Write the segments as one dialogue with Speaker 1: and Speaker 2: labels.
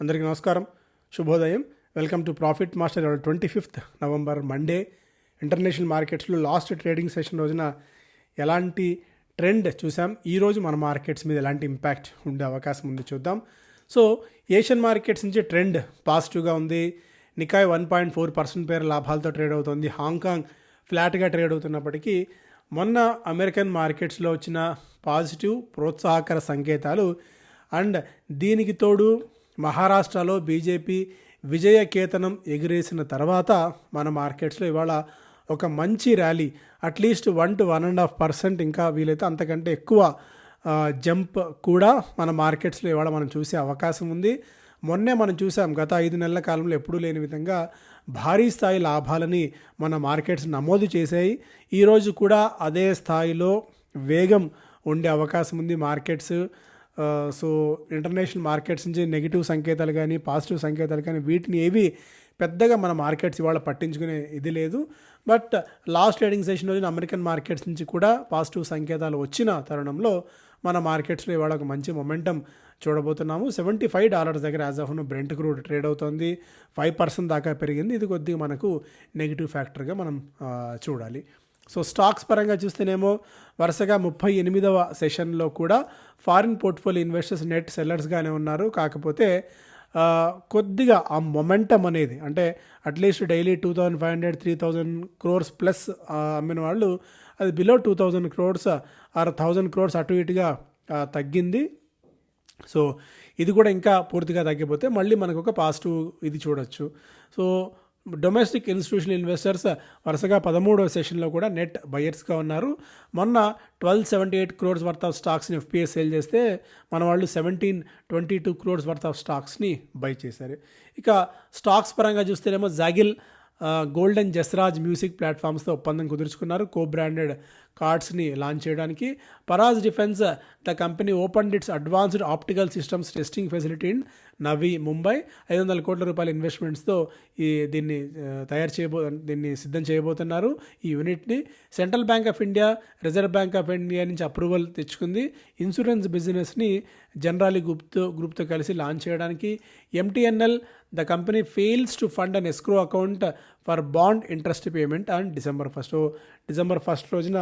Speaker 1: అందరికీ నమస్కారం. శుభోదయం. Welcome to profit master twenty fifth November Monday international మార్కెట్స్లో లాస్ట్ ట్రేడింగ్ సెషన్ రోజున ఎలాంటి ట్రెండ్ చూసాం? ఈరోజు మన మార్కెట్స్ మీద ఎలాంటి ఇంపాక్ట్ ఉండే అవకాశం ఉంది చూద్దాం. సో ఏషియన్ మార్కెట్స్ నుంచి ట్రెండ్ పాజిటివ్గా ఉంది. Nikkei one point four percent పేరు లాభాలతో ట్రేడ్ అవుతుంది. హాంకాంగ్ ఫ్లాట్గా ట్రేడ్ అవుతున్నప్పటికీ మొన్న అమెరికన్ మార్కెట్స్లో వచ్చిన పాజిటివ్ ప్రోత్సాహకర సంకేతాలు. అండ్ దీనికి తోడు మహారాష్ట్రలో బీజేపీ విజయ కేతనం ఎగిరేసిన తర్వాత మన మార్కెట్స్లో ఇవాళ ఒక మంచి rally at least one two one and half percent ఇంకా వీలైతే అంతకంటే ఎక్కువ జంప్ కూడా మన మార్కెట్స్లో ఇవాళ మనం చూసే అవకాశం ఉంది. మొన్నే మనం చూసాం గత ఐదు నెలల కాలంలో ఎప్పుడూ లేని విధంగా భారీ స్థాయి లాభాలని మన మార్కెట్స్ నమోదు చేశాయి. ఈరోజు కూడా అదే స్థాయిలో వేగం ఉండే అవకాశం ఉంది మార్కెట్స్. సో ఇంటర్నేషనల్ మార్కెట్స్ నుంచి నెగిటివ్ సంకేతాలు కానీ పాజిటివ్ సంకేతాలు కానీ వీటిని ఏవి పెద్దగా మన మార్కెట్స్ ఇవాళ పట్టించుకునే ఇది లేదు. బట్ లాస్ట్ ట్రేడింగ్ సెషన్ రోజున అమెరికన్ మార్కెట్స్ నుంచి కూడా పాజిటివ్ సంకేతాలు వచ్చిన తరుణంలో మన మార్కెట్స్లో ఇవాళ ఒక మంచి మొమెంటం చూడబోతున్నాము. సెవెంటీ ఫైవ్ డాలర్స్ దగ్గర as of Brent crude trade అవుతుంది. ఫైవ్ పర్సెంట్ దాకా పెరిగింది. ఇది కొద్దిగా మనకు నెగిటివ్ ఫ్యాక్టర్గా మనం చూడాలి. సో స్టాక్స్ పరంగా చూస్తేనేమో వరుసగా ముప్పై ఎనిమిదవ సెషన్లో కూడా ఫారిన్ పోర్ట్ఫోలియో ఇన్వెస్టర్స్ నెట్ సెల్లర్స్గానే ఉన్నారు. కాకపోతే కొద్దిగా ఆ మొమెంటం అనేది అంటే at least daily two thousand five hundred three thousand crores plus అమ్మిన వాళ్ళు అది below two thousand crores or thousand crores అటు ఇటుగా తగ్గింది. సో ఇది కూడా ఇంకా పూర్తిగా తగ్గిపోతే మళ్ళీ మనకు ఒక పాజిటివ్ ఇది చూడొచ్చు. సో డొమెస్టిక్ ఇన్స్టిట్యూషనల్ ఇన్వెస్టర్స్ వరుసగా పదమూడవ సెషన్లో కూడా నెట్ బయర్స్గా ఉన్నారు. మొన్న twelve seventy eight crores worth of స్టాక్స్ని FPS sale చేస్తే మన వాళ్ళు seventeen twenty two crores worth of స్టాక్స్ని buy చేశారు. ఇక స్టాక్స్ పరంగా చూస్తేనేమో జాగిల్ గోల్డెన్ జస్రాజ్ మ్యూజిక్ ప్లాట్ఫామ్స్తో ఒప్పందం కుదుర్చుకున్నారు. కో బ్రాండెడ్ కార్డ్స్ని లాంచ్ చేయడానికి. Paras defence the company open its advanced optical systems testing facility in Navi Mumbai. ఐదు వందల కోట్ల రూపాయల ఇన్వెస్ట్మెంట్స్తో ఈ దీన్ని తయారు చేయబో దీన్ని సిద్ధం చేయబోతున్నారు ఈ యూనిట్ని. Central Bank of India Reserve Bank of India నుంచి అప్రూవల్ తెచ్చుకుంది. ఇన్సూరెన్స్ బిజినెస్ని జనరాలి గ్రూప్తో గ్రూప్తో కలిసి లాంచ్ చేయడానికి. MTNL the company fails to fund an escrow account for bond interest payment and December first. December first రోజున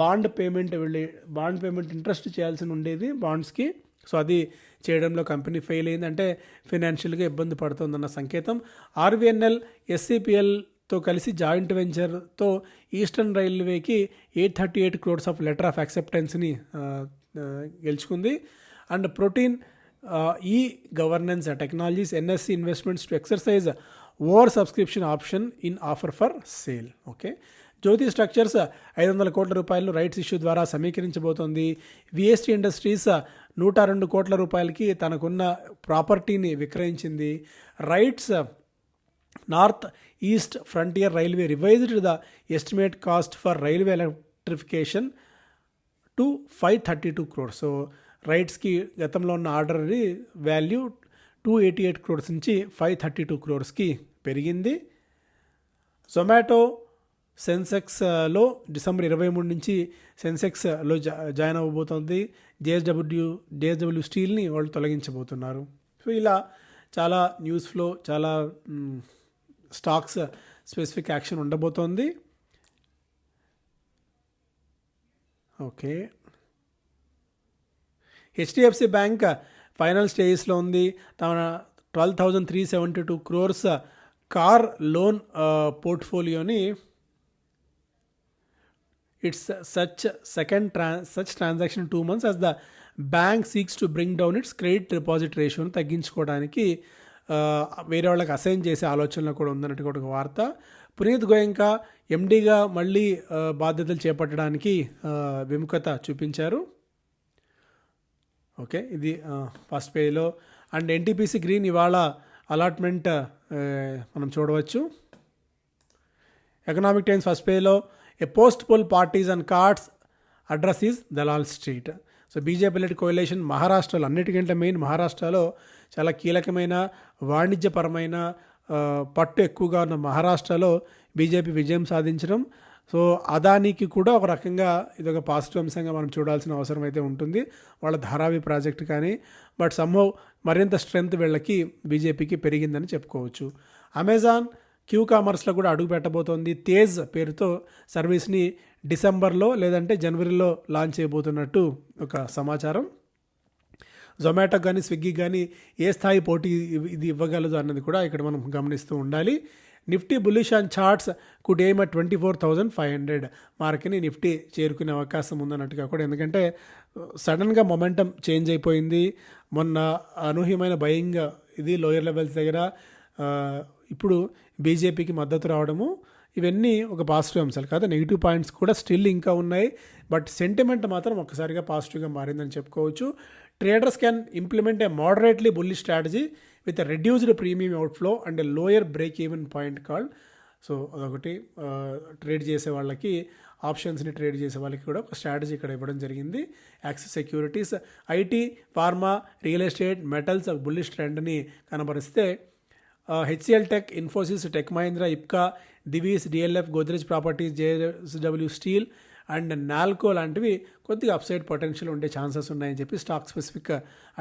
Speaker 1: బాండ్ పేమెంట్ వెళ్ళి bond payment interest చేయాల్సి ఉండేది బాండ్స్కి. సో అది చేయడంలో కంపెనీ ఫెయిల్ అయింది. అంటే ఫైనాన్షియల్గా ఇబ్బంది పడుతుందన్న సంకేతం. ఆర్వీఎన్ఎల్ ఎస్సీపీఎల్తో కలిసి జాయింట్ వెంచర్తో eastern రైల్వేకి eight thirty eight crores of letter of యాక్సెప్టెన్స్ని గెలుచుకుంది. And Protean e governance technologies NSC investments to exercise over subscription option in offer for sale okay Jyoti structures ఐదు వందల కోట్ల రూపాయలు రైట్స్ ఇష్యూ ద్వారా సమీకరించబోతోంది. VST industries నూట రెండు కోట్ల రూపాయలకి తనకున్న ప్రాపర్టీని విక్రయించింది. RITES north east frontier railway revised the estimate cost for railway electrification to five thirty two crores so రైట్స్కి గతంలో ఉన్న order value two eighty eight crores నుంచి ఫైవ్ థర్టీ టూ క్రోర్స్కి పెరిగింది. జొమాటో సెన్సెక్స్లో డిసెంబర్ ఇరవై మూడు నుంచి సెన్సెక్స్లో జా జాయిన్ అవ్వబోతోంది. జేఎస్డబ్ల్యూ జేఎస్డబ్ల్యూ స్టీల్ని వాళ్ళు తొలగించబోతున్నారు. సో ఇలా చాలా న్యూస్ ఫ్లో చాలా స్టాక్స్ స్పెసిఫిక్ యాక్షన్ ఉండబోతోంది. ఓకే. హెచ్డిఎఫ్సి బ్యాంక్ ఫైనల్ స్టేజ్లో ఉంది. తన twelve thousand three seventy two crores car loan పోర్ట్ఫోలియోని its such second Tron such transaction two months as the bank seeks to bring down its credit deposit రేషియోని తగ్గించుకోవడానికి వేరే వాళ్ళకి assign చేసే ఆలోచనలో కూడా ఉందన్నట్టు కూడా ఒక వార్త. పునీత్ గోయంకా ఎండీగా మళ్ళీ బాధ్యతలు చేపట్టడానికి విముఖత చూపించారు. ఓకే? ఇది ఫస్ట్ పేజ్లో అండ్ ఎన్టీపీసీ గ్రీన్ ఇవాళ అలాట్మెంట్ మనం చూడవచ్చు. ఎకనామిక్ టైమ్స్ ఫస్ట్ పేజ్లో a post poll parties and cards address is Dalal street. So BJP led coalition మహారాష్ట్రలో అన్నిటికంటే మెయిన్ మహారాష్ట్రలో చాలా కీలకమైన వాణిజ్యపరమైన పట్టు ఎక్కువగా ఉన్న మహారాష్ట్రలో బీజేపీ విజయం సాధించడం సో అదానికి కూడా ఒక రకంగా ఇది ఒక పాజిటివ్ అంశంగా మనం చూడాల్సిన అవసరం అయితే ఉంటుంది. వాళ్ళ ధారావి ప్రాజెక్ట్ కానీ బట్ సమ్హౌ మరింత స్ట్రెంగ్త్ వీళ్ళకి బీజేపీకి పెరిగిందని చెప్పుకోవచ్చు. అమెజాన్ క్యూ కామర్స్లో కూడా అడుగు పెట్టబోతోంది. తేజ్ పేరుతో సర్వీస్ని డిసెంబర్లో లేదంటే జనవరిలో లాంచ్ చేయబోతున్నట్టు ఒక సమాచారం. జొమాటో కానీ స్విగ్గీ కానీ ఏ స్థాయి పోటీ ఇది ఇవ్వగలదు అన్నది కూడా ఇక్కడ మనం గమనిస్తూ ఉండాలి. Nifty bullish on charts could aim at twenty four thousand five hundred మార్క్ని Nifty చేరుకునే అవకాశం ఉందన్నట్టుగా కూడా. ఎందుకంటే సడన్గా మొమెంటం చేంజ్ అయిపోయింది. మొన్న అనూహ్యమైన భయంగ్ ఇది లోయర్ లెవెల్స్ దగ్గర ఇప్పుడు బీజేపీకి మద్దతు రావడము ఇవన్నీ ఒక పాజిటివ్ అంశాలు కాదు. నెగిటివ్ పాయింట్స్ కూడా స్టిల్ ఇంకా ఉన్నాయి. బట్ సెంటిమెంట్ మాత్రం ఒక్కసారిగా పాజిటివ్గా మారిందని చెప్పుకోవచ్చు. Traders can implement a moderately bully strategy with reduced premium outflow and lower break even point called so అదొకటి ట్రేడ్ చేసే వాళ్ళకి ఆప్షన్స్ని ట్రేడ్ చేసే వాళ్ళకి కూడా ఒక స్ట్రాటజీ ఇక్కడ ఇవ్వడం జరిగింది. Axis Securities IT pharma real estate metals bullish ట్రెండ్ని కనబరిస్తే HCL Tech Infosys Tech Mahindra Ipca Divi's DLF Godrej properties JSW steel and Nalco లాంటివి కొద్దిగా అప్సైడ్ పొటెన్షియల్ ఉండే ఛాన్సెస్ ఉన్నాయని చెప్పి స్టాక్ స్పెసిఫిక్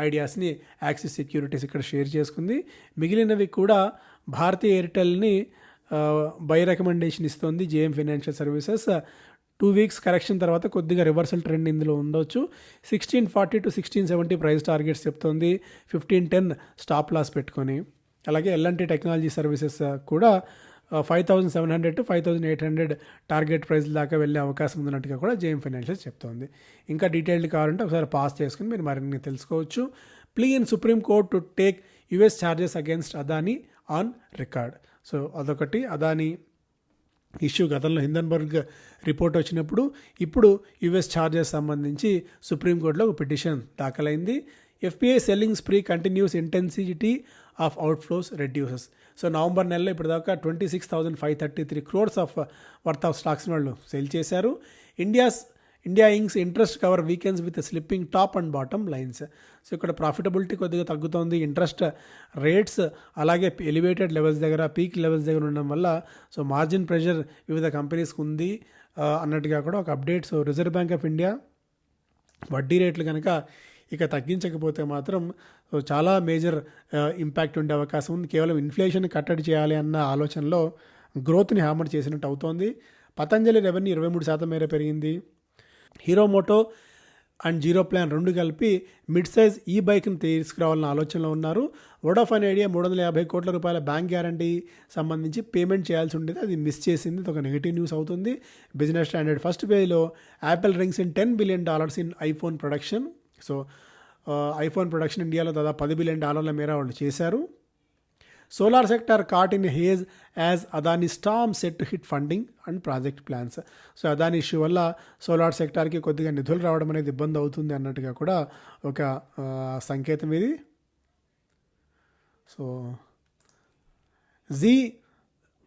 Speaker 1: ఐడియాస్ని యాక్సిస్ సెక్యూరిటీస్ ఇక్కడ షేర్ చేసుకుంది. మిగిలినవి కూడా భారతీయ ఎయిర్టెల్ని బై రికమెండేషన్ ఇస్తుంది JM Financial Services. Two weeks correction తర్వాత కొద్దిగా రివర్సల్ ట్రెండ్ ఇందులో ఉండొచ్చు. Sixteen forty to sixteen seventy price targets చెప్తోంది. ఫిఫ్టీన్ టెన్ స్టాప్ లాస్ పెట్టుకొని. అలాగే L and T technology services కూడా five thousand seven hundred to five thousand eight hundred target price దాకా వెళ్ళే అవకాశం ఉన్నట్టుగా కూడా జేఎం ఫైనాన్షియల్ చెప్తోంది. ఇంకా డీటెయిల్డ్ కావాలంటే ఒకసారి పాస్ చేసుకుని మీరు మరిన్ని తెలుసుకోవచ్చు. Plea in Supreme Court to take US charges against Adani on record. So అదొకటి. అదానీ ఇష్యూ గతంలో హిందన్బర్గ్ రిపోర్ట్ వచ్చినప్పుడు ఇప్పుడు యుఎస్ ఛార్జెస్ సంబంధించి సుప్రీంకోర్టులో ఒక petition దాఖలైంది. FPI selling spree continues intensity of outflows reduces so November నెలలో ఇప్పటిదాకా twenty six thousand five thirty three crores of worth of స్టాక్స్ని వాళ్ళు సెల్ చేశారు. India's India Inc's interest cover weakens with slipping top and bottom lines so ఇక్కడ profitability కొద్దిగా తగ్గుతోంది. Interest rates అలాగే elevated levels దగ్గర peak levels దగ్గర ఉండడం వల్ల సో మార్జిన్ ప్రెషర్ వివిధ కంపెనీస్కి ఉంది అన్నట్టుగా కూడా ఒక update so Reserve Bank of India వడ్డీ రేట్లు కనుక ఇక తగ్గించకపోతే మాత్రం చాలా మేజర్ ఇంపాక్ట్ ఉండే అవకాశం ఉంది. కేవలం ఇన్ఫ్లేషన్ కట్టడి చేయాలి అన్న ఆలోచనలో గ్రోత్ని హ్యామర్ చేసినట్టు అవుతోంది. పతంజలి రెవెన్యూ ఇరవై మూడు శాతం మేర పెరిగింది. Hero Moto and zero plan రెండు కలిపి మిడ్ సైజ్ ఈ బైక్ని తీసుకురావాలన్న ఆలోచనలో ఉన్నారు. వోడాఫోన్ ఐడియా మూడు వందల యాభై కోట్ల రూపాయల బ్యాంక్ గ్యారంటీ సంబంధించి పేమెంట్ చేయాల్సి ఉండేది. అది మిస్ చేసింది. ఒక నెగిటివ్ న్యూస్ అవుతుంది. బిజినెస్ స్టాండర్డ్ ఫస్ట్ పేజ్లో Apple rings in ten billion dollars in iPhone production. So iPhone production ఇండియాలో దాదాపు పది బిలియన్ డాలర్ల మేర వాళ్ళు చేశారు. Solar sector caught in haze as Adani storm set hit funding and project plans so Adani issue వల్ల solar సెక్టార్కి కొద్దిగా నిధులు రావడం అనేది ఇబ్బంది అవుతుంది అన్నట్టుగా కూడా ఒక సంకేతం ఇది. సో జీ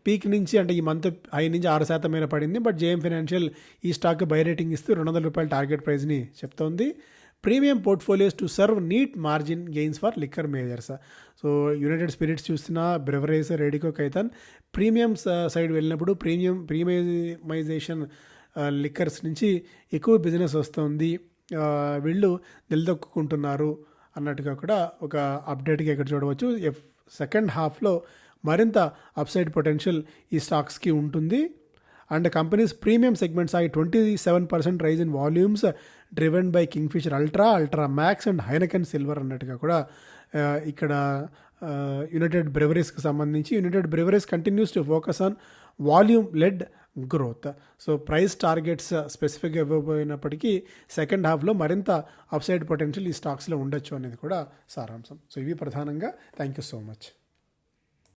Speaker 1: పీక్ నుంచి అంటే ఈ మంత్ ఐదు నుంచి ఆరు శాతం మేర పడింది బట్ జేఎం ఫైనాన్షియల్ ఈ స్టాక్ బై రేటింగ్ ఇస్తూ రెండు వందల రూపాయల టార్గెట్ ప్రైస్ని చెప్తోంది. Premium portfolios to serve neat margin gains for liquor majors. So United Spirits చూసిన beverage Radico Khaitan premium side వెళ్ళినప్పుడు ప్రీమియం ప్రీమియమైజేషన్ లిక్కర్స్ నుంచి ఎక్కువ బిజినెస్ వస్తుంది. వీళ్ళు నిలదొక్కుంటున్నారు అన్నట్టుగా కూడా ఒక అప్డేట్గా ఇక్కడ చూడవచ్చు. ఎఫ్ సెకండ్ హాఫ్లో మరింత అప్సైడ్ పొటెన్షియల్ ఈ స్టాక్స్కి ఉంటుంది. అండ్ కంపెనీస్ ప్రీమియం సెగ్మెంట్స్ ఆగి twenty seven percent rise in volumes driven by Kingfisher ultra ultra max and Heineken silver అన్నట్టుగా కూడా ఇక్కడ యునైటెడ్ బ్రెవరీస్కి సంబంధించి United Breweries continues to focus on volume led growth so price targets స్పెసిఫిక్గా ఇవ్వబోయినప్పటికీ second హాఫ్లో మరింత అప్సైడ్ పొటెన్షియల్ ఈ స్టాక్స్లో ఉండొచ్చు అనేది కూడా సారాంశం. సో ఇవి ప్రధానంగా. Thank you so much